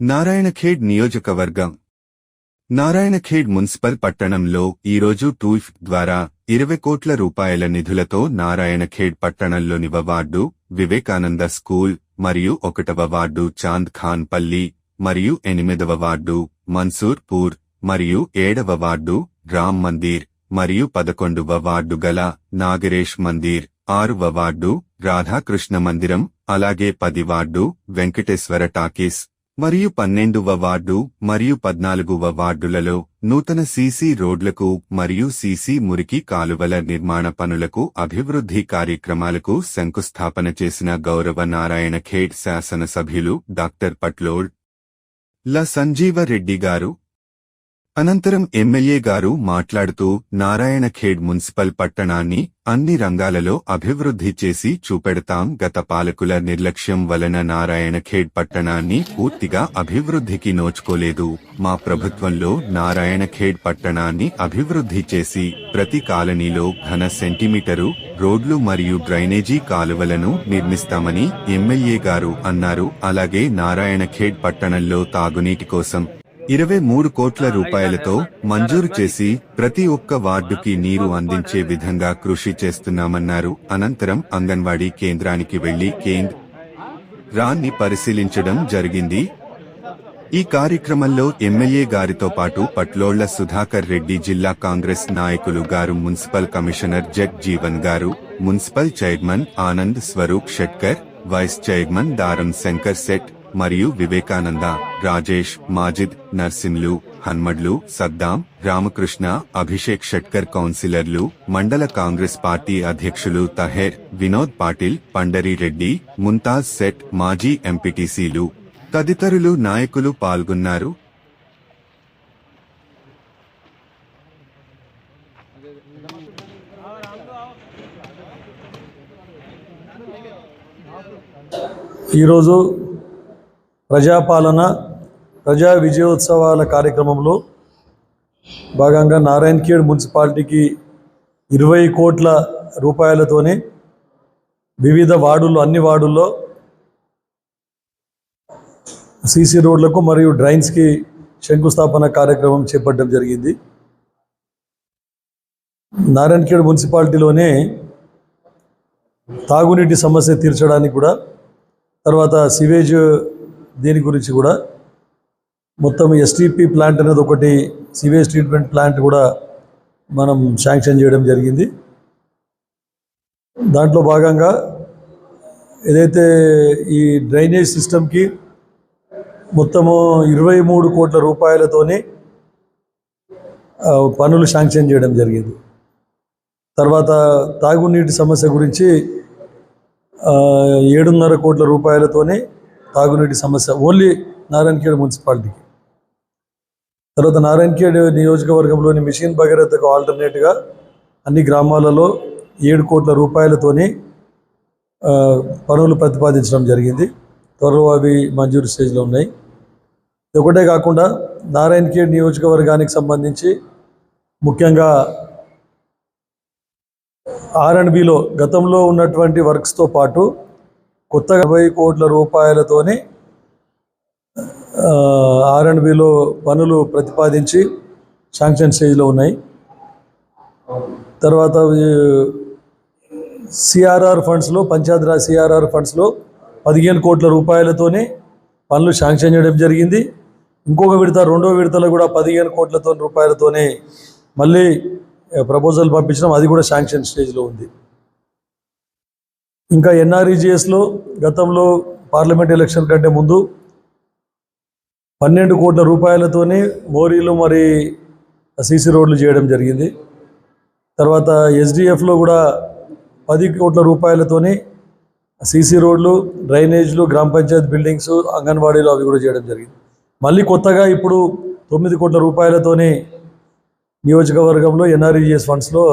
నారాయణఖేడ్ నియోజకవర్గం. నారాయణఖేడ్ మున్సిపల్ పట్టణంలో ఈరోజు టూఫ్ ద్వారా ఇరవై కోట్ల రూపాయల నిధులతో నారాయణఖేడ్ పట్టణంలోని వార్డు వివేకానంద స్కూల్ మరియు ఒకటవ వార్డు చాంద్ ఖాన్ పల్లి మరియు ఎనిమిదవ వార్డు మన్సూర్ పూర్ మరియు ఏడవ వార్డు రామ్ మందిర్ మరియు పదకొండవ వార్డు గల నాగరేష్ మందిర్ ఆరువ వార్డు రాధాకృష్ణ మందిరం అలాగే పది వార్డు వెంకటేశ్వర టాకీస్ మరియు పన్నెండవ వార్డు మరియు పద్నాలుగువ వార్డులలో నూతన సీసీ రోడ్లకు మరియు సీసీ మురికి కాలువల నిర్మాణ పనులకు అభివృద్ధి కార్యక్రమాలకు శంకుస్థాపన చేసిన గౌరవ నారాయణ ఖేడ్ శాసనసభ్యులు డాక్టర్ పట్లోడ్ ల సంజీవ రెడ్డి గారు అనంతరం ఎమ్మెల్యే గారు మాట్లాడుతూ నారాయణఖేడ్ మున్సిపల్ పట్టణాన్ని అన్ని రంగాలలో అభివృద్ధి చేసి చూపెడతాం. గత పాలకుల నిర్లక్ష్యం వలన నారాయణఖేడ్ పట్టణాన్ని పూర్తిగా అభివృద్ధికి నోచుకోలేదు. మా ప్రభుత్వంలో నారాయణఖేడ్ పట్టణాన్ని అభివృద్ధి చేసి ప్రతి కాలనీలో ఘన సెంటీమీటరు రోడ్లు మరియు డ్రైనేజీ కాలువలను నిర్మిస్తామని ఎమ్మెల్యే గారు అన్నారు. అలాగే నారాయణఖేడ్ పట్టణంలో తాగునీటి కోసం ఇరవై మూడు కోట్ల రూపాయలతో మంజూరు చేసి ప్రతి ఒక్క వార్డుకి నీరు అందించే విధంగా కృషి చేస్తున్నామన్నారు. అనంతరం అంగన్వాడీ కేంద్రానికి వెళ్ళి కేంద్రాన్ని పరిశీలించడం జరిగింది. ఈ కార్యక్రమంలో ఎమ్మెల్యే గారితో పాటు పట్లోళ్ళ సుధాకర్ రెడ్డి జిల్లా కాంగ్రెస్ నాయకులు గారు మున్సిపల్ కమిషనర్ జగ్ జీవన్ గారు municipal chairman Anand Swaroop Shetkar vice chairman Daram Shankar Seth మరియు వివేకానంద రాజేష్ మాజిద్ నర్సింలు హన్మడ్లు సద్దాం రామకృష్ణ అభిషేక్ షట్కర్ కౌన్సిలర్లు మండల కాంగ్రెస్ పార్టీ అధ్యక్షులు తహేర్ వినోద్ పాటిల్ పండరిరెడ్డి ముంతాజ్ సెట్ మాజీ ఎంపీటీసీలు తదితరులు నాయకులు పాల్గొన్నారు. ఈరోజు ప్రజాపాలన ప్రజా విజయోత్సవాల కార్యక్రమంలో భాగంగా నారాయణఖేడ్ మున్సిపాలిటీకి ఇరవై కోట్ల రూపాయలతోనే వివిధ వార్డుల్లో అన్ని వార్డుల్లో సీసీ రోడ్లకు మరియు డ్రైన్స్కి శంకుస్థాపన కార్యక్రమం చేపట్టడం జరిగింది. నారాయణఖేడ్ మున్సిపాలిటీలోనే తాగునీటి సమస్య తీర్చడానికి కూడా తర్వాత సివేజ్ దీని గురించి కూడా మొత్తం ఎస్టీపీ ప్లాంట్ అనేది ఒకటి సివేజ్ ట్రీట్మెంట్ ప్లాంట్ కూడా మనం శాంక్షన్ చేయడం జరిగింది. దాంట్లో భాగంగా ఏదైతే ఈ డ్రైనేజ్ సిస్టమ్కి మొత్తము ఇరవై మూడు కోట్ల రూపాయలతోనే పనులు శాంక్షన్ చేయడం జరిగింది. తర్వాత తాగునీటి సమస్య గురించి ఏడున్నర కోట్ల రూపాయలతోనే తాగునీటి సమస్య ఓన్లీ నారాయణఖేడ్ మున్సిపాలిటీకి. తర్వాత నారాయణఖేడ్ నియోజకవర్గంలోని మిషన్ భగీరథకు ఆల్టర్నేట్గా అన్ని గ్రామాలలో ఏడు కోట్ల రూపాయలతోని పనులు ప్రతిపాదించడం జరిగింది. త్వరలో అవి మంజూరు స్టేజ్లో ఉన్నాయి. ఒకటే కాకుండా నారాయణఖేడ్ నియోజకవర్గానికి సంబంధించి ముఖ్యంగా ఆర్ అండ్ బిలో గతంలో ఉన్నటువంటి వర్క్స్తో పాటు కొత్తగా వెయ్యి కోట్ల రూపాయలతోనే ఆర్ పనులు ప్రతిపాదించి శాంక్షన్ స్టేజ్లో ఉన్నాయి. తర్వాత సిఆర్ఆర్ ఫండ్స్లో పంచాయతీరాజ్ సిఆర్ఆర్ ఫండ్స్లో పదిహేను కోట్ల రూపాయలతోనే పనులు శాంక్షన్ చేయడం జరిగింది. ఇంకొక విడత రెండో విడతలో కూడా పదిహేను కోట్లతో రూపాయలతోనే మళ్ళీ ప్రపోజల్ పంపించడం అది కూడా శాంక్షన్ స్టేజ్లో ఉంది. ఇంకా ఎన్ఆర్ఈజిఎస్లో గతంలో పార్లమెంట్ ఎలక్షన్ కంటే ముందు పన్నెండు కోట్ల రూపాయలతోనే మోరీలు మరి సీసీ రోడ్లు చేయడం జరిగింది. తర్వాత ఎస్డిఎఫ్లో కూడా పది కోట్ల రూపాయలతోనే సీసీ రోడ్లు డ్రైనేజ్లు గ్రామ పంచాయతీ బిల్డింగ్స్ అంగన్వాడీలు అవి కూడా చేయడం జరిగింది. మళ్ళీ కొత్తగా ఇప్పుడు తొమ్మిది కోట్ల రూపాయలతోని నియోజకవర్గంలో ఎన్ఆర్ఈజిఎస్ ఫండ్స్లో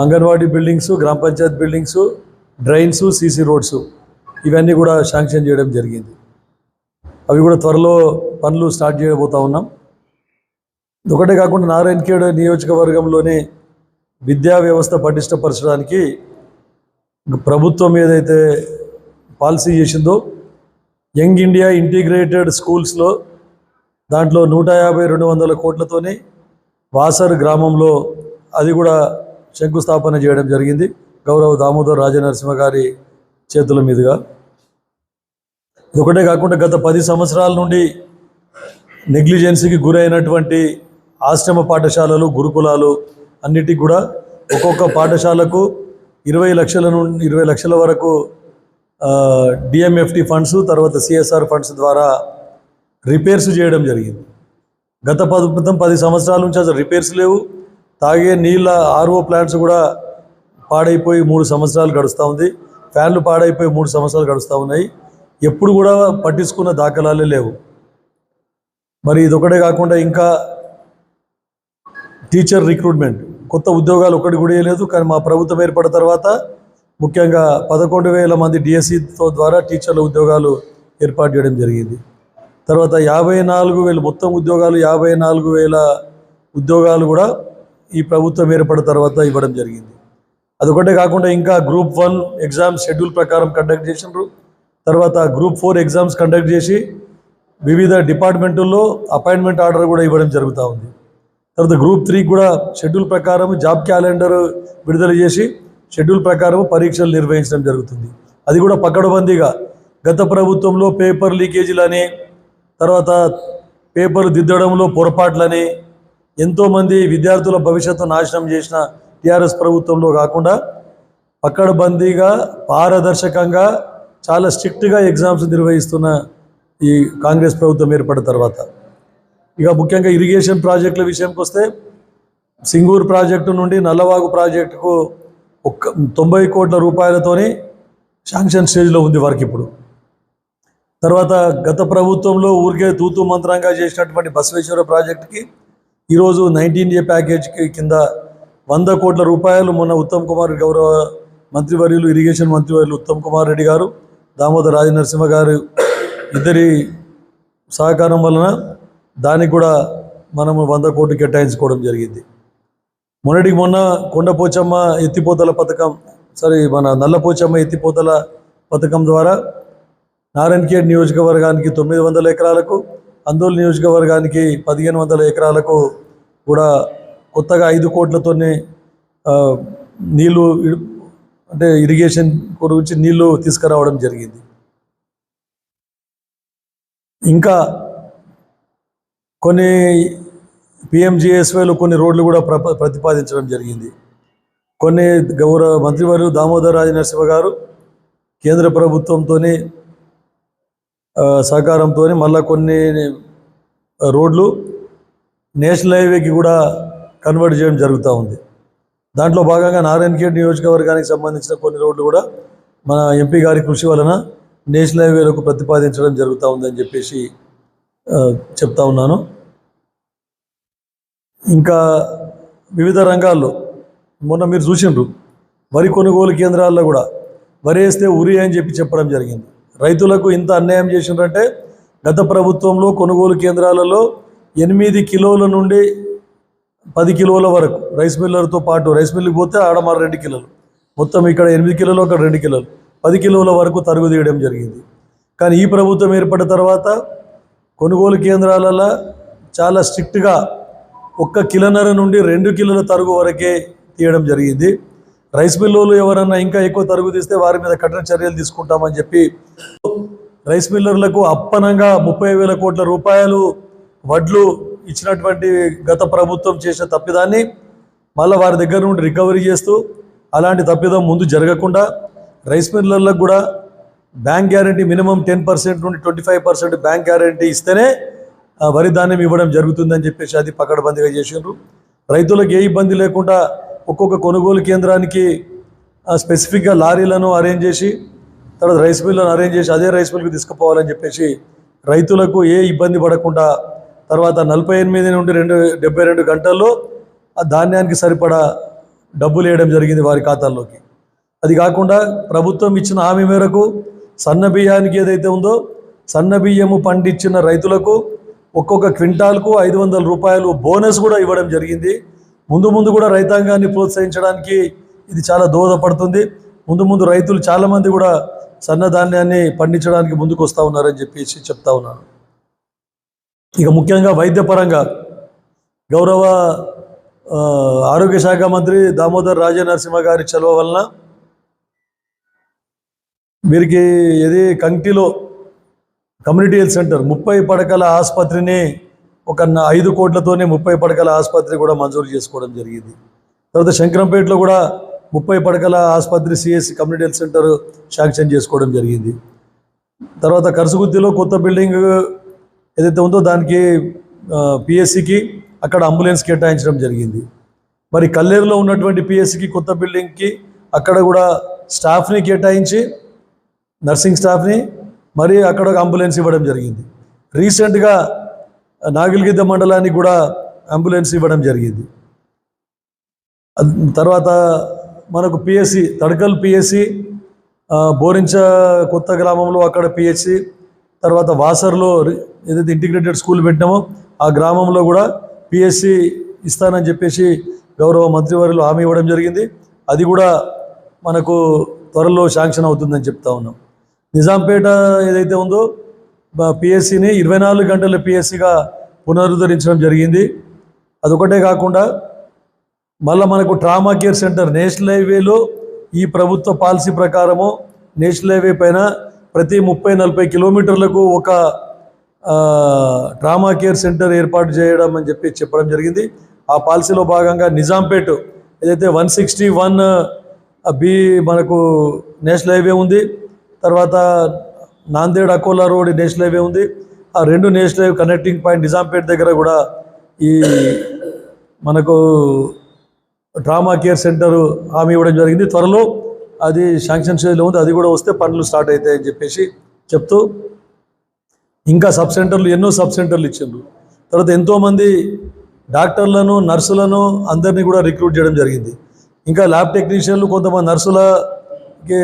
అంగన్వాడీ బిల్డింగ్స్ గ్రామ panchayat buildings drains CC roads ఇవన్నీ కూడా శాంక్షన్ చేయడం జరిగింది. అవి కూడా త్వరలో పనులు స్టార్ట్ చేయబోతా ఉన్నాం. ఒకటే కాకుండా నారాయణఖేడ్ నియోజకవర్గంలోనే విద్యా వ్యవస్థ పటిష్టపరచడానికి ప్రభుత్వం ఏదైతే పాలసీ చేసిందో యంగ్ ఇండియా ఇంటిగ్రేటెడ్ స్కూల్స్లో దాంట్లో నూట యాభై రెండు వందల కోట్లతోని వాసర్ గ్రామంలో అది కూడా శంకుస్థాపన చేయడం జరిగింది. గౌరవ దామోదర్ రాజనరసింహ గారి చేతుల మీదుగా. ఇది ఒకటే కాకుండా గత పది సంవత్సరాల నుండి నెగ్లిజెన్సీకి గురైనటువంటి ఆశ్రమ పాఠశాలలు గురుకులాలు అన్నిటికి కూడా ఒక్కొక్క పాఠశాలకు ఇరవై లక్షల నుండి ఇరవై లక్షల వరకు డిఎంఎఫ్టి ఫండ్స్ తర్వాత సిఎస్ఆర్ ఫండ్స్ ద్వారా రిపేర్స్ చేయడం జరిగింది. గత పది పది సంవత్సరాల నుంచి అసలు రిపేర్స్ లేవు. తాగే నీళ్ళ ఆర్ఓ ప్లాంట్స్ కూడా పాడైపోయి మూడు సంవత్సరాలు గడుస్తూ ఉంది. ఫ్యాన్లు పాడైపోయి మూడు సంవత్సరాలు గడుస్తూ ఉన్నాయి. ఎప్పుడు కూడా పట్టించుకున్న దాఖలాలే లేవు. మరి ఇదొకటే కాకుండా ఇంకా టీచర్ రిక్రూట్మెంట్. కొత్త ఉద్యోగాలు ఒకటి కూడా లేదు కానీ మా ప్రభుత్వం ఏర్పడిన తర్వాత ముఖ్యంగా పదకొండు వేల మంది డిఎస్సితో ద్వారా టీచర్ల ఉద్యోగాలు ఏర్పాటు చేయడం జరిగింది. తర్వాత యాభై నాలుగు వేలు మొత్తం ఉద్యోగాలు యాభై నాలుగు వేల ఉద్యోగాలు కూడా ఈ ప్రభుత్వం ఏర్పడిన తర్వాత ఇవ్వడం జరిగింది. అదొకటే కాకుండా ఇంకా గ్రూప్ వన్ ఎగ్జామ్స్ షెడ్యూల్ ప్రకారం కండక్ట్ చేసినారు తర్వాత గ్రూప్ ఫోర్ ఎగ్జామ్స్ కండక్ట్ చేసి వివిధ డిపార్ట్మెంటుల్లో అపాయింట్మెంట్ ఆర్డర్ కూడా ఇవ్వడం జరుగుతూ ఉంది. తర్వాత గ్రూప్ త్రీ కూడా షెడ్యూల్ ప్రకారం జాబ్ క్యాలెండర్ విడుదల చేసి షెడ్యూల్ ప్రకారం పరీక్షలు నిర్వహించడం జరుగుతుంది. అది కూడా పకడబందీగా. గత ప్రభుత్వంలో పేపర్ లీకేజీలని తర్వాత పేపర్ దిద్దడంలో పొరపాట్లని ఎంతోమంది విద్యార్థుల భవిష్యత్తు నాశనం చేసిన టీఆర్ఎస్ ప్రభుత్వంలో కాకుండా పక్కడబందీగా పారదర్శకంగా చాలా స్ట్రిక్ట్గా ఎగ్జామ్స్ నిర్వహిస్తున్న ఈ కాంగ్రెస్ ప్రభుత్వం ఏర్పడిన తర్వాత. ఇక ముఖ్యంగా ఇరిగేషన్ ప్రాజెక్టుల విషయంకి వస్తే సింగూరు ప్రాజెక్టు నుండి నల్లవాగు ప్రాజెక్టుకు ఒక్క తొంభై కోట్ల రూపాయలతోని శాంక్షన్ స్టేజ్లో ఉంది వర్క్ ఇప్పుడు. తర్వాత గత ప్రభుత్వంలో ఊరికే తూతూ మంత్రంగా చేసినటువంటి బసవేశ్వర ప్రాజెక్టుకి ఈరోజు నైన్టీన్ ఏ ప్యాకేజ్కి కింద వంద కోట్ల రూపాయలు మొన్న ఉత్తమ్ కుమార్ గౌరవ మంత్రివర్యులు ఇరిగేషన్ మంత్రివర్యులు ఉత్తమ్ కుమార్ రెడ్డి గారు దామోదర్ రాజనరసింహ గారు ఇద్దరి సహకారం వలన దానికి కూడా మనము వంద కోట్లు కేటాయించుకోవడం జరిగింది. మొన్నటికి మొన్న కొండపోచమ్మ ఎత్తిపోతల పథకం సారీ మన నల్లపోచమ్మ ఎత్తిపోతల పథకం ద్వారా నారాయణఖేడ్ నియోజకవర్గానికి తొమ్మిది వందల ఎకరాలకు అందోల్ నియోజకవర్గానికి పదిహేను వందల ఎకరాలకు కూడా కొత్తగా ఐదు కోట్లతోనే నీళ్ళు నీళ్ళు అంటే ఇరిగేషన్ గురించి నీళ్ళు తీసుకురావడం జరిగింది. ఇంకా కొన్ని పిఎంజిఎస్వైలో కొన్ని రోడ్లు కూడా ప్ర ప్రతిపాదించడం జరిగింది. కొన్ని గౌరవ మంత్రివర్యులు దామోదర్ రాజనరసింహ గారు కేంద్ర ప్రభుత్వంతో సహకారంతో మళ్ళా కొన్ని రోడ్లు నేషనల్ హైవేకి కూడా కన్వర్ట్ చేయడం జరుగుతూ ఉంది. దాంట్లో భాగంగా నారాయణఖేడ్ నియోజకవర్గానికి సంబంధించిన కొన్ని రోడ్లు కూడా మన ఎంపీ గారి కృషి వలన నేషనల్ హైవేలకు ప్రతిపాదించడం జరుగుతూ ఉందని చెప్పేసి చెప్తా ఉన్నాను. ఇంకా వివిధ రంగాల్లో మొన్న మీరు చూసిండ్రు వరి కొనుగోలు కేంద్రాల్లో కూడా వరి వేస్తే ఉరి అని చెప్పి చెప్పడం జరిగింది. రైతులకు ఇంత అన్యాయం చేసిండ్రంటే గత ప్రభుత్వంలో కొనుగోలు కేంద్రాలలో ఎనిమిది కిలోల నుండి పది కిలోల వరకు రైస్ మిల్లర్తో పాటు రైస్ మిల్లుకి పోతే ఆడ మరి రెండు కిలోలు. మొత్తం ఇక్కడ ఎనిమిది కిలోలు అక్కడ రెండు కిలోలు. పది కిలోల వరకు తరుగు తీయడం జరిగింది. కానీ ఈ ప్రభుత్వం ఏర్పడిన తర్వాత కొనుగోలు కేంద్రాలలో చాలా స్ట్రిక్ట్గా ఒక్క కిలోన్నర నుండి రెండు కిలోల తరుగు వరకే తీయడం జరిగింది. రైస్ మిల్లులు ఎవరన్నా ఇంకా ఎక్కువ తరుగు తీస్తే వారి మీద కఠిన చర్యలు తీసుకుంటామని చెప్పి రైస్ మిల్లర్లకు అప్పనంగా ముప్పై వేల కోట్ల రూపాయలు వడ్లు ఇచ్చినటువంటి గత ప్రభుత్వం చేసిన తప్పిదాన్ని మళ్ళీ వారి దగ్గర నుండి రికవరీ చేస్తూ అలాంటి తప్పిదం ముందు జరగకుండా రైస్ మిల్లర్లకు కూడా bank guarantee minimum ten percent నుండి twenty five percent bank guarantee ఇస్తేనే వరి ధాన్యం ఇవ్వడం జరుగుతుందని చెప్పేసి అది పకడ్బందీగా చేసిండ్రు. రైతులకు ఏ ఇబ్బంది లేకుండా ఒక్కొక్క కొనుగోలు కేంద్రానికి ఆ, స్పెసిఫిక్గా లారీలను అరేంజ్ చేసి తర్వాత రైస్ మిల్లను అరేంజ్ చేసి అదే రైస్ మిల్కి తీసుకుపోవాలని చెప్పేసి రైతులకు ఏ ఇబ్బంది పడకుండా తర్వాత నలభై ఎనిమిది నుండి రెండు డెబ్బై రెండు గంటల్లో ఆ ధాన్యానికి సరిపడా డబ్బులు వేయడం జరిగింది వారి ఖాతాల్లోకి. అది కాకుండా ప్రభుత్వం ఇచ్చిన హామీ మేరకు సన్న బియ్యానికి ఏదైతే ఉందో సన్న బియ్యము పండించిన రైతులకు ఒక్కొక్క క్వింటాల్కు ఐదు వందల రూపాయలు బోనస్ కూడా ఇవ్వడం జరిగింది. ముందు ముందు కూడా రైతాంగాన్ని ప్రోత్సహించడానికి ఇది చాలా దోహదపడుతుంది. ముందు ముందు రైతులు చాలామంది కూడా సన్నధాన్యాన్ని పండించడానికి ముందుకు వస్తూ ఉన్నారని చెప్పేసి చెప్తా ఉన్నాను. ఇక ముఖ్యంగా వైద్యపరంగా గౌరవ ఆరోగ్య శాఖ మంత్రి దామోదర్ రాజనరసింహ గారి చొరవ వలన వీరికి ఇది కంకిలో కమ్యూనిటీ హెల్త్ సెంటర్ ముప్పై పడకల ఆసుపత్రిని ఒక ఐదు కోట్లతోనే ముప్పై పడకల ఆసుపత్రి కూడా మంజూరు చేసుకోవడం జరిగింది. తర్వాత శంకరంపేటలో కూడా ముప్పై పడకల ఆసుపత్రి CSC community health centre sanction చేసుకోవడం జరిగింది. తర్వాత కరసుగుత్తిలో కొత్త బిల్డింగ్ ఏదైతే ఉందో దానికి పిఎస్సికి అక్కడ అంబులెన్స్ కేటాయించడం జరిగింది. మరి కల్లేరులో ఉన్నటువంటి పిఎస్సికి కొత్త బిల్డింగ్కి అక్కడ కూడా స్టాఫ్ని కేటాయించి నర్సింగ్ స్టాఫ్ని మరి అక్కడ ఒక అంబులెన్స్ ఇవ్వడం జరిగింది. రీసెంట్గా నాగిలిగిద్ద మండలానికి కూడా అంబులెన్స్ ఇవ్వడం జరిగింది. తర్వాత మనకు పిఎస్సి తడకల్ పిఎస్సి బోరించ కొత్త గ్రామంలో అక్కడ పిహెచ్సి తర్వాత వాసర్లో ఏదైతే ఇంటిగ్రేటెడ్ స్కూల్ పెట్టినామో ఆ గ్రామంలో కూడా పిఎస్సి ఇస్తానని చెప్పేసి గౌరవ మంత్రివర్యులు హామీ ఇవ్వడం జరిగింది. అది కూడా మనకు త్వరలో శాంక్షన్ అవుతుందని చెప్తా ఉన్నాం. నిజాంపేట ఏదైతే ఉందో పిఎస్సిని ఇరవై నాలుగు గంటల పిఎస్సిగా పునరుద్ధరించడం జరిగింది. అదొకటే కాకుండా మళ్ళీ మనకు ట్రామా కేర్ సెంటర్ నేషనల్ హైవేలో ఈ ప్రభుత్వ పాలసీ ప్రకారము నేషనల్ హైవే పైన ప్రతి ముప్పై నలభై కిలోమీటర్లకు ఒక ట్రామా కేర్ సెంటర్ ఏర్పాటు చేయడం అని చెప్పి చెప్పడం జరిగింది. ఆ పాలసీలో భాగంగా నిజాంపేట్ ఏదైతే వన్ సిక్స్టీ వన్ బి మనకు నేషనల్ హైవే ఉంది. తర్వాత Nanded Akola road national highway ఉంది. ఆ రెండు national highway connecting point Nizampet దగ్గర కూడా ఈ మనకు ట్రామా కేర్ సెంటర్ హామీ ఇవ్వడం జరిగింది. త్వరలో అది శాంక్షన్ స్టేజ్లో ఉంది అది కూడా వస్తే పనులు స్టార్ట్ అవుతాయని చెప్పేసి చెప్తూ ఇంకా సబ్ సెంటర్లు ఎన్నో సబ్ సెంటర్లు ఇచ్చిండ్రు. తర్వాత ఎంతోమంది డాక్టర్లను నర్సులను అందరినీ కూడా రిక్రూట్ చేయడం జరిగింది. ఇంకా ల్యాబ్ టెక్నీషియన్లు కొంతమంది నర్సులకి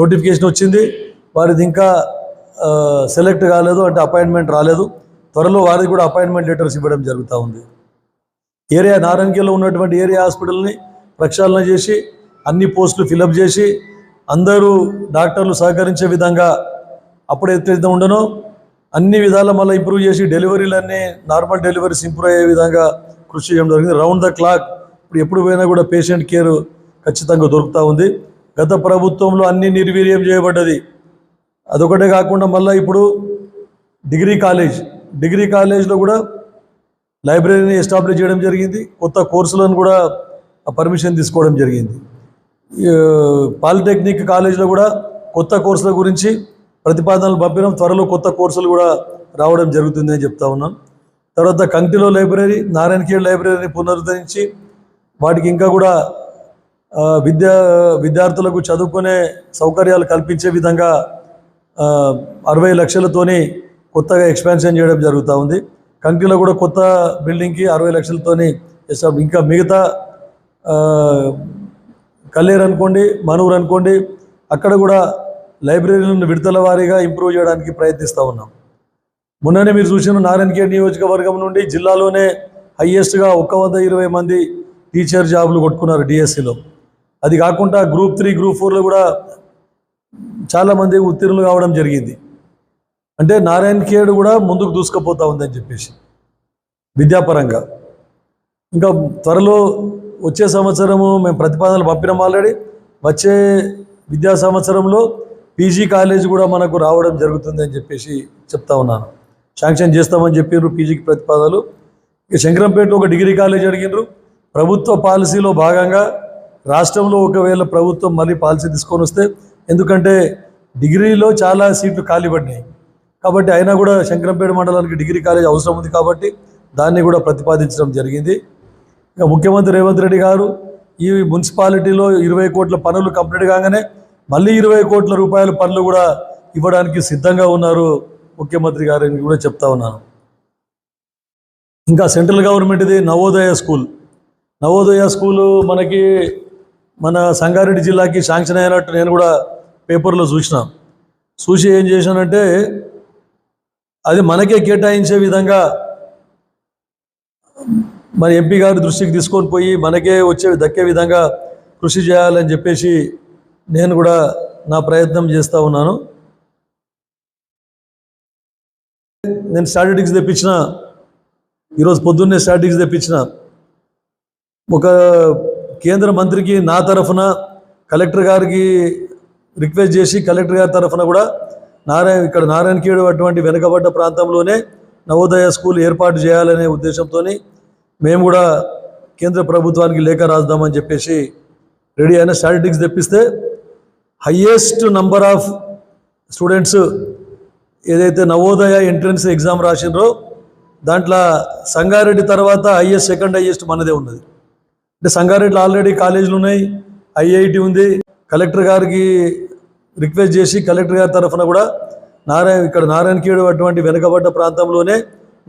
నోటిఫికేషన్ వచ్చింది. వారిది ఇంకా సెలెక్ట్ కాలేదు అంటే అపాయింట్మెంట్ రాలేదు. త్వరలో వారికి కూడా అపాయింట్మెంట్ లెటర్స్ ఇవ్వడం జరుగుతూ ఉంది. ఏరియా నారాయణగిరిలో ఉన్నటువంటి ఏరియా హాస్పిటల్ని ప్రక్షాళన చేసి అన్ని పోస్టులు ఫిలప్ చేసి అందరూ డాక్టర్లు సహకరించే విధంగా అప్పుడు ఎట్లయితే ఉండనో అన్ని విధాల మళ్ళీ ఇంప్రూవ్ చేసి డెలివరీలన్నీ నార్మల్ డెలివరీస్ ఇంప్రూవ్ అయ్యే విధంగా కృషి చేయడం జరిగింది. రౌండ్ ద క్లాక్ ఇప్పుడు ఎప్పుడు పోయినా కూడా పేషెంట్ కేర్ ఖచ్చితంగా దొరుకుతూ ఉంది. గత ప్రభుత్వంలో అన్ని నిర్వీర్యం చేయబడ్డది. అదొకటే కాకుండా మళ్ళీ ఇప్పుడు డిగ్రీ కాలేజ్ డిగ్రీ కాలేజ్లో కూడా లైబ్రరీని ఎస్టాబ్లిష్ చేయడం జరిగింది. కొత్త కోర్సులను కూడా పర్మిషన్ తీసుకోవడం జరిగింది. పాలిటెక్నిక్ కాలేజీలో కూడా కొత్త కోర్సుల గురించి ప్రతిపాదనలు పంపినాం. త్వరలో కొత్త కోర్సులు కూడా రావడం జరుగుతుంది అని చెప్తా ఉన్నాం. తర్వాత కంటిలో లైబ్రరీ నారాయణఖేడ్ లైబ్రరీని పునరుద్ధరించి వాటికి ఇంకా కూడా విద్యా విద్యార్థులకు చదువుకునే సౌకర్యాలు కల్పించే విధంగా అరవై లక్షలతోని కొత్తగా ఎక్స్పాన్షన్ చేయడం జరుగుతూ ఉంది. కంటిలో కూడా కొత్త బిల్డింగ్కి అరవై లక్షలతోని ఇంకా మిగతా కల్లేరు అనుకోండి మనూరు అనుకోండి అక్కడ కూడా లైబ్రరీలను విడతల వారీగా ఇంప్రూవ్ చేయడానికి ప్రయత్నిస్తూ ఉన్నాం. మొన్ననే మీరు చూసిన నారాయణఖేడ్ నియోజకవర్గం నుండి జిల్లాలోనే హయ్యెస్ట్గా ఒక్క వంద ఇరవై మంది టీచర్ జాబులు కొట్టుకున్నారు డిఎస్సిలో. అది కాకుండా గ్రూప్ త్రీ గ్రూప్ ఫోర్లో కూడా చాలామంది ఉత్తీర్ణులు కావడం జరిగింది. అంటే నారాయణ ఖేడ్ కూడా ముందుకు దూసుకుపోతా ఉందని చెప్పేసి విద్యాపరంగా. ఇంకా త్వరలో వచ్చే సంవత్సరము మేము ప్రతిపాదనలు పంపినాం ఆల్రెడీ వచ్చే విద్యా సంవత్సరంలో పీజీ కాలేజ్ కూడా మనకు రావడం జరుగుతుంది అని చెప్పేసి చెప్తా ఉన్నాను. శాంక్షన్ చేస్తామని చెప్పారు పీజీకి ప్రతిపాదనలు. ఇక శంకరంపేట ఒక డిగ్రీ కాలేజ్ అడిగినారు ప్రభుత్వ పాలసీలో భాగంగా రాష్ట్రంలో ఒకవేళ ప్రభుత్వం మళ్ళీ పాలసీ తీసుకొని వస్తే ఎందుకంటే డిగ్రీలో చాలా సీట్లు ఖాళీ పడినాయి. కాబట్టి అయినా కూడా శంకరంపేట మండలానికి డిగ్రీ కాలేజ్ అవసరం ఉంది కాబట్టి దాన్ని కూడా ప్రతిపాదించడం జరిగింది. ఇక ముఖ్యమంత్రి రేవంత్ రెడ్డి గారు ఈ మున్సిపాలిటీలో ఇరవై కోట్ల పనులు కంప్లీట్ కాగానే మళ్ళీ ఇరవై కోట్ల రూపాయల పనులు కూడా ఇవ్వడానికి సిద్ధంగా ఉన్నారు ముఖ్యమంత్రి గారికి కూడా చెప్తా ఉన్నాను. ఇంకా సెంట్రల్ గవర్నమెంట్ది నవోదయ స్కూల్. నవోదయ స్కూలు మనకి మన సంగారెడ్డి జిల్లాకి శాంక్షన్ అయినట్టు నేను కూడా పేపర్లో చూసిన. చూసి ఏం చేశానంటే అది మనకే కేటాయించే విధంగా మన ఎంపీ గారి దృష్టికి తీసుకొని పోయి మనకే వచ్చే దక్కే విధంగా కృషి చేయాలని చెప్పేసి నేను కూడా నా ప్రయత్నం చేస్తూ ఉన్నాను. నేను స్టాటిటిక్స్ తెప్పించిన ఈరోజు పొద్దున్నే స్టాటిక్స్ తెప్పించిన ఒక కేంద్ర మంత్రికి నా తరఫున కలెక్టర్ గారికి రిక్వెస్ట్ చేసి కలెక్టర్ గారి తరఫున కూడా నారాయణ ఇక్కడ నారాయణఖేడు అటువంటి వెనుకబడ్డ ప్రాంతంలోనే నవోదయ స్కూల్ ఏర్పాటు చేయాలనే ఉద్దేశంతో మేము కూడా కేంద్ర ప్రభుత్వానికి లేఖ రాద్దామని చెప్పేసి రెడీ అయిన స్టాటిస్టిక్స్ తెప్పిస్తే హయ్యెస్ట్ నంబర్ ఆఫ్ స్టూడెంట్స్ ఏదైతే నవోదయ ఎంట్రన్స్ ఎగ్జామ్ రాసిండ్రో దాంట్లో సంగారెడ్డి తర్వాత హయ్యెస్ట్ సెకండ్ హయ్యెస్ట్ మనదే ఉన్నది. అంటే సంగారెడ్డిలో ఆల్రెడీ కాలేజీలు ఉన్నాయి ఐఐటి ఉంది. కలెక్టర్ గారికి రిక్వెస్ట్ చేసి కలెక్టర్ గారి తరఫున కూడా నారాయణ ఇక్కడ నారాయణఖేడు అటువంటి వెనుకబడ్డ ప్రాంతంలోనే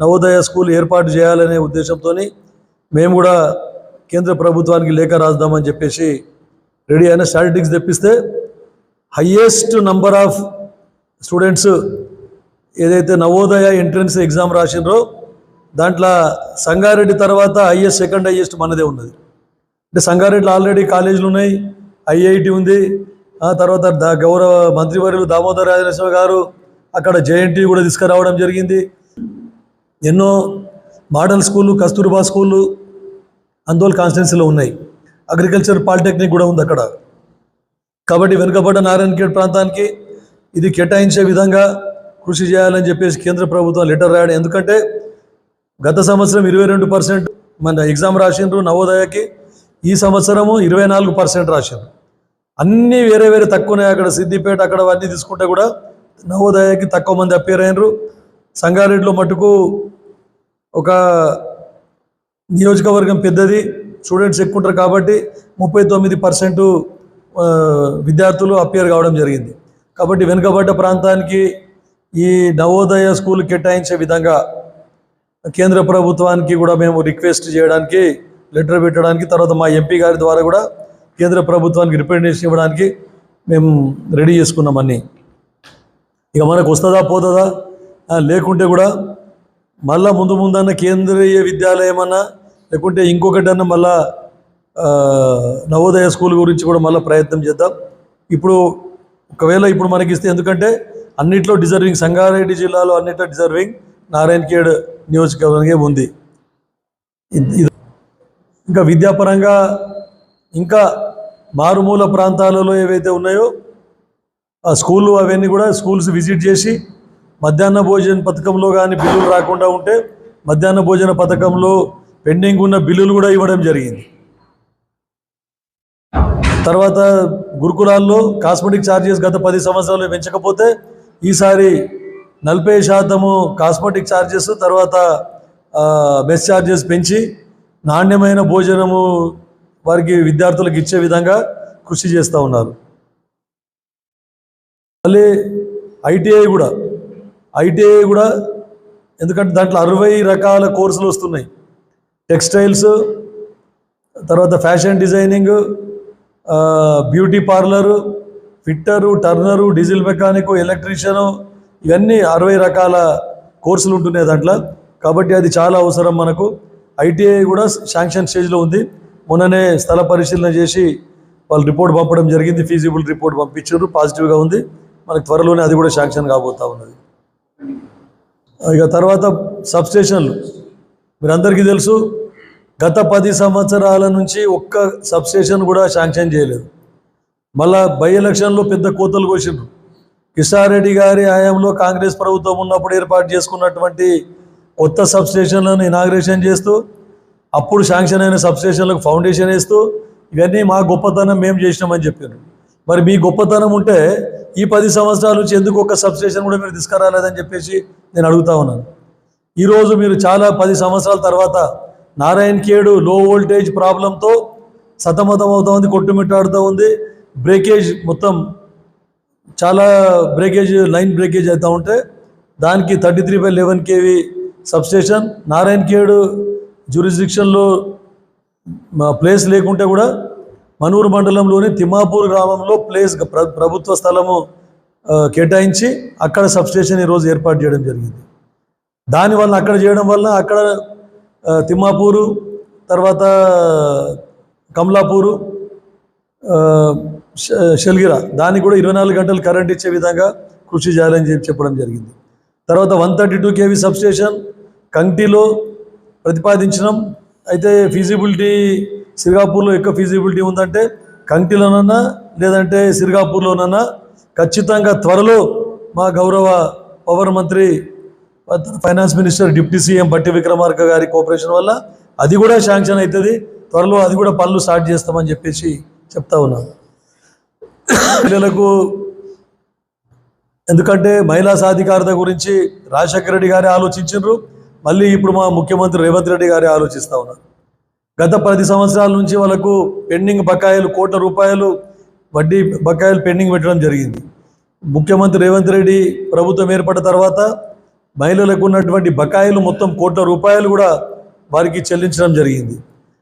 నవోదయ స్కూల్ ఏర్పాటు చేయాలనే ఉద్దేశంతో మేము కూడా కేంద్ర ప్రభుత్వానికి లేఖ రాద్దామని చెప్పేసి రెడీ అయిన స్టాటిస్టిక్స్ తెప్పిస్తే హయ్యెస్ట్ నంబర్ ఆఫ్ స్టూడెంట్స్ ఏదైతే నవోదయ ఎంట్రన్స్ ఎగ్జామ్ రాసిండ్రో దాంట్లో సంగారెడ్డి తర్వాత హయ్యెస్ట్ సెకండ్ హయ్యెస్ట్ మనదే ఉన్నది. అంటే సంగారెడ్డిలో ఆల్రెడీ కాలేజీలు ఉన్నాయి ఐఐటి ఉంది ఆ తర్వాత దా- గౌరవ మంత్రివర్యులు దామోదర రాజనరసింహ గారు అక్కడ జేఎన్టీ కూడా తీసుకురావడం జరిగింది. ఎన్నో మోడల్ స్కూళ్ళు కస్తూర్బా స్కూళ్ళు అందోల్ కాన్స్టిట్యున్సీలో ఉన్నాయి. అగ్రికల్చర్ పాలిటెక్నిక్ కూడా ఉంది అక్కడ. కాబట్టి వెనుకబడ్డ నారాయణఖేడ్ ప్రాంతానికి ఇది కేటాయించే విధంగా కృషి చేయాలని చెప్పేసి కేంద్ర ప్రభుత్వం లెటర్ రాయడం. ఎందుకంటే గత సంవత్సరం ఇరవై రెండు పర్సెంట్ మన ఎగ్జామ్ రాసిండ్రు నవోదయకి ఈ సంవత్సరము ఇరవై నాలుగు పర్సెంట్ రాసిండ్రు. అన్నీ వేరే వేరే తక్కువనే అక్కడ సిద్దిపేట అక్కడ అన్నీ తీసుకుంటే కూడా నవోదయకి తక్కువ మంది అప్పేరైనరు సంగారెడ్డిలో మటుకు ఒక నియోజకవర్గం పెద్దది స్టూడెంట్స్ ఎక్కువ ఉంటారు కాబట్టి ముప్పై తొమ్మిది పర్సెంట్ విద్యార్థులు అప్పయర్ కావడం జరిగింది. కాబట్టి వెనుకబడ్డ ప్రాంతానికి ఈ నవోదయ స్కూల్ కేటాయించే విధంగా కేంద్ర ప్రభుత్వానికి కూడా మేము రిక్వెస్ట్ చేయడానికి లెటర్ పెట్టడానికి తర్వాత మా ఎంపీ గారి ద్వారా కూడా కేంద్ర ప్రభుత్వానికి రిప్రజెంటేషన్ ఇవ్వడానికి మేము రెడీ చేసుకున్నాం అన్నీ. ఇక మనకు వస్తుందా పోతుందా? లేకుంటే కూడా మళ్ళా ముందు ముందన్న కేంద్రీయ విద్యాలయం అన్నా లేకుంటే ఇంకొకటన్నా మళ్ళా నవోదయ స్కూల్ గురించి కూడా మళ్ళీ ప్రయత్నం చేద్దాం. ఇప్పుడు ఒకవేళ ఇప్పుడు మనకి ఇస్తే ఎందుకంటే అన్నిట్లో డిజర్వింగ్ సంగారెడ్డి జిల్లాలో అన్నిట్లో డిజర్వింగ్ నారాయణఖేడ్ నియోజకవర్గంగా ఉంది. ఇంకా విద్యాపరంగా ఇంకా మారుమూల ప్రాంతాలలో ఏవైతే ఉన్నాయో ఆ స్కూళ్ళు అవన్నీ కూడా స్కూల్స్ విజిట్ చేసి మధ్యాహ్న భోజన పథకంలో కానీ బిల్లులు రాకుండా ఉంటే మధ్యాహ్న భోజన పథకంలో పెండింగ్ ఉన్న బిల్లులు కూడా ఇవ్వడం జరిగింది. తర్వాత గురుకులాల్లో కాస్మెటిక్ ఛార్జెస్ గత పది సంవత్సరాలు పెంచకపోతే ఈసారి నలభై శాతము కాస్మెటిక్ ఛార్జెస్ తర్వాత బెస్ ఛార్జెస్ పెంచి నాణ్యమైన భోజనము వారికి విద్యార్థులకు ఇచ్చే విధంగా కృషి చేస్తూ ఉన్నారు. మళ్ళీ ఐటీఐ కూడా ఐటీఐ కూడా ఎందుకంటే దాంట్లో అరవై రకాల కోర్సులు వస్తున్నాయి. టెక్స్టైల్స్ తర్వాత fashion designing beauty parlour fitter turner diesel mechanic electrician ఇవన్నీ అరవై రకాల కోర్సులు ఉంటున్నాయి దాంట్లో. కాబట్టి అది చాలా అవసరం మనకు. ఐటీఐ కూడా శాంక్షన్ స్టేజ్లో ఉంది. మొన్ననే స్థల పరిశీలన చేసి వాళ్ళు రిపోర్ట్ పంపడం జరిగింది. ఫీజిబుల్ రిపోర్ట్ పంపించారు. పాజిటివ్గా ఉంది. మనకు త్వరలోనే అది కూడా శాంక్షన్ కాబోతా ఉన్నది. ఇక తర్వాత సబ్స్టేషన్లు. మీరందరికీ తెలుసు గత పది సంవత్సరాల నుంచి ఒక్క సబ్స్టేషన్ కూడా శాంక్షన్ చేయలేదు. మళ్ళా బై ఎలక్షన్లో పెద్ద కోతలు కోసిండ్రు. కిషారెడ్డి గారి హయాంలో కాంగ్రెస్ ప్రభుత్వం ఉన్నప్పుడు ఏర్పాటు చేసుకున్నటువంటి కొత్త సబ్స్టేషన్లను ఇనాగ్రేషన్ చేస్తూ అప్పుడు శాంక్షన్ అయిన సబ్స్టేషన్లకు ఫౌండేషన్ వేస్తూ ఇవన్నీ మా గొప్పతనం మేము చేసినామని చెప్పారు మరి మీ గొప్పతనం ఉంటే ఈ పది సంవత్సరాల నుంచి ఎందుకు ఒక సబ్స్టేషన్ కూడా మీరు తీసుకురాలేదని చెప్పేసి నేను అడుగుతా ఉన్నాను. ఈరోజు మీరు చాలా పది సంవత్సరాల తర్వాత నారాయణ కేడు లో వోల్టేజ్ ప్రాబ్లంతో సతమతం అవుతూ ఉంది కొట్టుమిట్టాడుతూ ఉంది. బ్రేకేజ్ మొత్తం చాలా బ్రేకేజ్ లైన్ బ్రేకేజ్ అవుతూ ఉంటే దానికి thirty three by eleven KV substation Narayankhed జ్యూరిస్డిక్షన్లో place లేకుంటే కూడా మనూరు మండలంలోని తిమ్మాపూర్ గ్రామంలో ప్లేస్ ప్ర ప్రభుత్వ స్థలము కేటాయించి అక్కడ సబ్స్టేషన్ ఈరోజు ఏర్పాటు చేయడం జరిగింది. దానివల్ల అక్కడ చేయడం వల్ల అక్కడ తిమ్మాపూరు తర్వాత కమలాపూరు ఆ, షెల్గిరా దానికి కూడా ఇరవై నాలుగు గంటలు కరెంట్ ఇచ్చే విధంగా కృషి చేయాలని చెప్పి చెప్పడం జరిగింది. తర్వాత one thirty two KV substation కంటిలో ప్రతిపాదించడం అయితే ఫీజిబిలిటీ సిరిగాపూర్లో ఎక్కువ ఫీజిబిలిటీ ఉందంటే కంటిలోనన్నా లేదంటే సిరిగాపూర్లోనన్నా ఖచ్చితంగా త్వరలో మా గౌరవ పవర్ మంత్రి ఫైనాన్స్ మినిస్టర్ డిప్యూటీ సీఎం బట్టి విక్రమార్క గారి కోఆపరేషన్ వల్ల అది కూడా శాంక్షన్ అవుతుంది. త్వరలో అది కూడా పనులు స్టార్ట్ చేస్తామని చెప్పేసి చెప్తా ఉన్నాను. పిల్లలకు ఎందుకంటే మహిళా సాధికారత గురించి రాజశేఖర రెడ్డి గారే ఆలోచించారు మళ్ళీ ఇప్పుడు మా ముఖ్యమంత్రి రేవంత్ రెడ్డి గారే ఆలోచిస్తూ ఉన్నారు. గత పది సంవత్సరాల నుంచి వాళ్ళకు పెండింగ్ బకాయిలు కోట్ల రూపాయలు వడ్డీ బకాయిలు పెండింగ్ పెట్టడం జరిగింది. ముఖ్యమంత్రి రేవంత్ రెడ్డి ప్రభుత్వం ఏర్పడిన తర్వాత మహిళలకు ఉన్నటువంటి బకాయిలు మొత్తం కోట్ల రూపాయలు కూడా వారికి చెల్లించడం జరిగింది.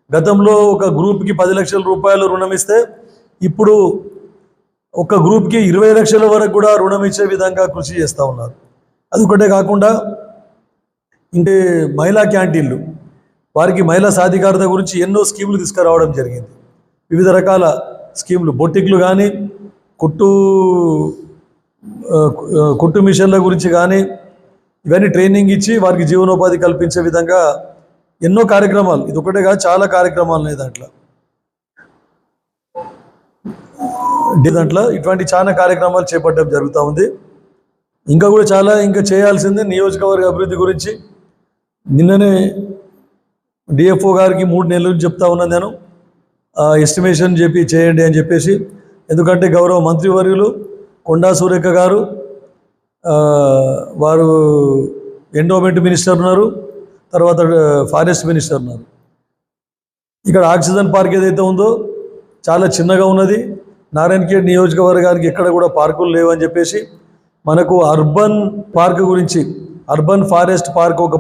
గతంలో ఒక గ్రూప్కి పది లక్షల రూపాయలు రుణం ఇస్తే ఇప్పుడు ఒక గ్రూప్కి ఇరవై లక్షల వరకు కూడా రుణం ఇచ్చే విధంగా కృషి చేస్తూ ఉన్నారు. అది ఒకటే కాకుండా ఇంకే మహిళా క్యాంటీన్లు వారికి మహిళా సాధికారత గురించి ఎన్నో స్కీములు తీసుకురావడం జరిగింది. వివిధ రకాల స్కీములు బొట్టిక్లు కానీ కుట్టు కుట్టు మిషన్ల గురించి కానీ ఇవన్నీ ట్రైనింగ్ ఇచ్చి వారికి జీవనోపాధి కల్పించే విధంగా ఎన్నో కార్యక్రమాలు. ఇది ఒకటే కాదు చాలా కార్యక్రమాలు ఉన్నాయి దాంట్లో. దాంట్లో ఇటువంటి చాలా కార్యక్రమాలు చేపట్టడం జరుగుతూ ఉంది. ఇంకా కూడా చాలా ఇంకా చేయాల్సింది నియోజకవర్గ అభివృద్ధి గురించి. నిన్ననే డిఎఫ్ఓ గారికి మూడు నెలల నుంచి చెప్తా ఉన్నాను నేను. ఎస్టిమేషన్ చెప్పి చేయండి అని చెప్పేసి. ఎందుకంటే గౌరవ మంత్రివర్యులు కొండా సూరేఖ గారు వారు ఎండోమెంట్ మినిస్టర్ ఉన్నారు. తర్వాత ఫారెస్ట్ మినిస్టర్ ఉన్నారు. ఇక్కడ ఆక్సిజన్ పార్క్ ఏదైతే ఉందో చాలా చిన్నగా ఉన్నది. నారాయణఖేడ్ నియోజకవర్గానికి ఎక్కడ కూడా పార్కులు లేవని చెప్పేసి మనకు అర్బన్ పార్క్ గురించి అర్బన్ ఫారెస్ట్ పార్క్ ఒక